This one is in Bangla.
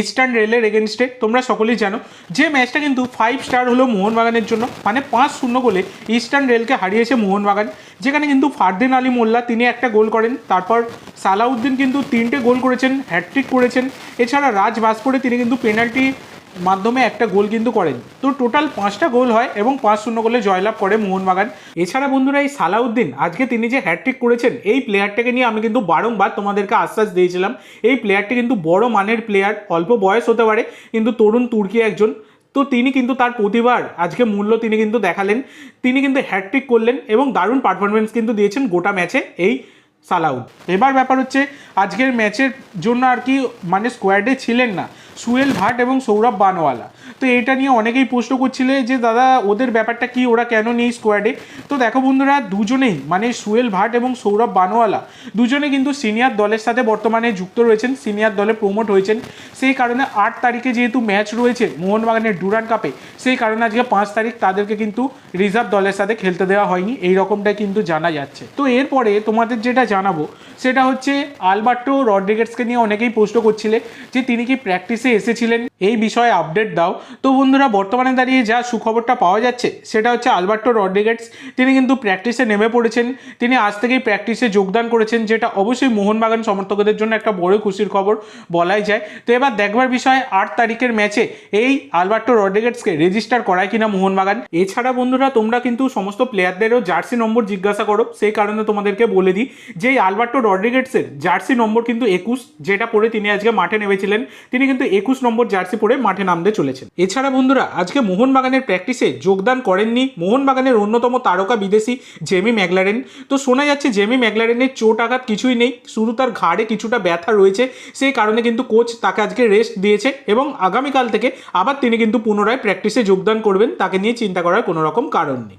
ইস্টার্ন রেলের এগেনস্টে তোমরা সকলেই জানো। যে ম্যাচটা কিন্তু ফাইভ স্টার হলো মোহনবাগানের জন্য মানে পাঁচ শূন্য গোলে ইস্টার্ন রেলকে হারিয়েছে মোহনবাগান, যেখানে কিন্তু ফারদিন আলী মোল্লা তিনি একটা গোল করেন, তারপর সালাউদ্দিন কিন্তু তিনটে গোল করেছেন হ্যাট্রিক করেছেন। এছাড়া রাজ ভাস্করে তিনি কিন্তু পেনাল্টি মাধ্যমে একটা গোল কিন্তু করেন। তো টোটাল পাঁচটা গোল হয় এবং পাঁচ শূন্য গোলে জয়লাভ করে মোহনবাগান। এছাড়া বন্ধুরা, এই সালাউদ্দিন, আজকে তিনি যে হ্যাট্রিক করেছেন, এই প্লেয়ারটাকে নিয়ে আমি কিন্তু বারংবার তোমাদেরকে আশ্বাস দিয়েছিলাম। এই প্লেয়ারটি কিন্তু বড় মানের প্লেয়ার অল্প বয়স হতে পারে, কিন্তু তরুণ তুর্কি একজন। তো তিনি কিন্তু তার প্রতিবার আজকে মূল্য তিনি কিন্তু দেখালেন। তিনি কিন্তু হ্যাট্রিক করলেন এবং দারুণ পারফরমেন্স কিন্তু দিয়েছেন গোটা ম্যাচে এই সালাউদ। এবার ব্যাপার হচ্ছে, আজকের ম্যাচের জন্য আর কি মানে স্কোয়াডে ছিলেন না, সুয়েল ভাট এবং সৌরভ বানওয়ালা। তো এটা নিয়ে অনেকেই প্রশ্ন করছিলে যে, দাদা, ওদের ব্যাপারটা কি? ওরা কেন নেই স্কোয়াডে তো দেখো বন্ধুরা, দুজনেই মানে সুয়েল ভাট এবং সৌরভ বানওয়ালা, দুজনে কিন্তু সিনিয়র দলের সাথে বর্তমানে যুক্ত রয়েছেন সিনিয়র দলে প্রমোট হয়েছেন। সেই কারণে আট তারিখে যেহেতু ম্যাচ রয়েছে মোহনবাগানের ডুরান কাপে সেই কারণে আজকে পাঁচ তারিখ তাদেরকে কিন্তু রিজার্ভ দলের সাথে খেলতে দেওয়া হয়নি। এই রকমটাই কিন্তু জানা যাচ্ছে। তো এরপরে তোমাদের যেটা জানাব। সেটা হচ্ছে আলবার্টো রড্রিগেটসকে নিয়ে অনেকেই প্রশ্ন করছিলে যে তিনি কি প্র্যাকটিসে এসেছিলেন? এই বিষয়ে আপডেট দাও। তো বন্ধুরা, বর্তমানে দাঁড়িয়ে যা সুখবরটা পাওয়া যাচ্ছে, সেটা হচ্ছে আলবার্টো রড্রিগেটস তিনি কিন্তু প্র্যাকটিসে নেমে পড়েছেন। তিনি আজ থেকেই প্র্যাকটিসে যোগদান করেছেন, যেটা অবশ্যই মোহনবাগান সমর্থকদের জন্য একটা বড় খুশির খবর বলাই যায়। তো এবার দেখবার বিষয়, আট তারিখের ম্যাচে এই আলবার্টো রড্রিগেটসকে রেজিস্টার করায় কিনা মোহনবাগান। এছাড়া বন্ধুরা, তোমরা কিন্তু সমস্ত প্লেয়ারদেরও জার্সি নম্বর জিজ্ঞাসা করো, সেই কারণে তোমাদেরকে বলে দিই যে এই আলবার্টো রড্রিগেটসের জার্সি নম্বর কিন্তু একুশ, যেটা পরে তিনি আজকে মাঠে নেমেছিলেন, তিনি কিন্তু একুশ নম্বর জার্সি পরে মাঠে নামতে চলেছেন। এছাড়া বন্ধুরা, আজকে মোহনবাগানের প্র্যাকটিসে যোগদান করেননি মোহনবাগানের অন্যতম তারকা বিদেশি জেমি ম্যাগলারেন তো শোনা যাচ্ছে জেমি ম্যাগলারেনের চোট আঘাত কিছুই নেই, শুধু তার ঘাড়ে কিছুটা ব্যথা রয়েছে, সেই কারণে কিন্তু কোচ তাকে আজকে রেস্ট দিয়েছে এবং আগামীকাল থেকে আবার তিনি কিন্তু পুনরায় প্র্যাকটিসে যোগদান করবেন, তাকে নিয়ে চিন্তা করার কোনো রকম কারণ নেই।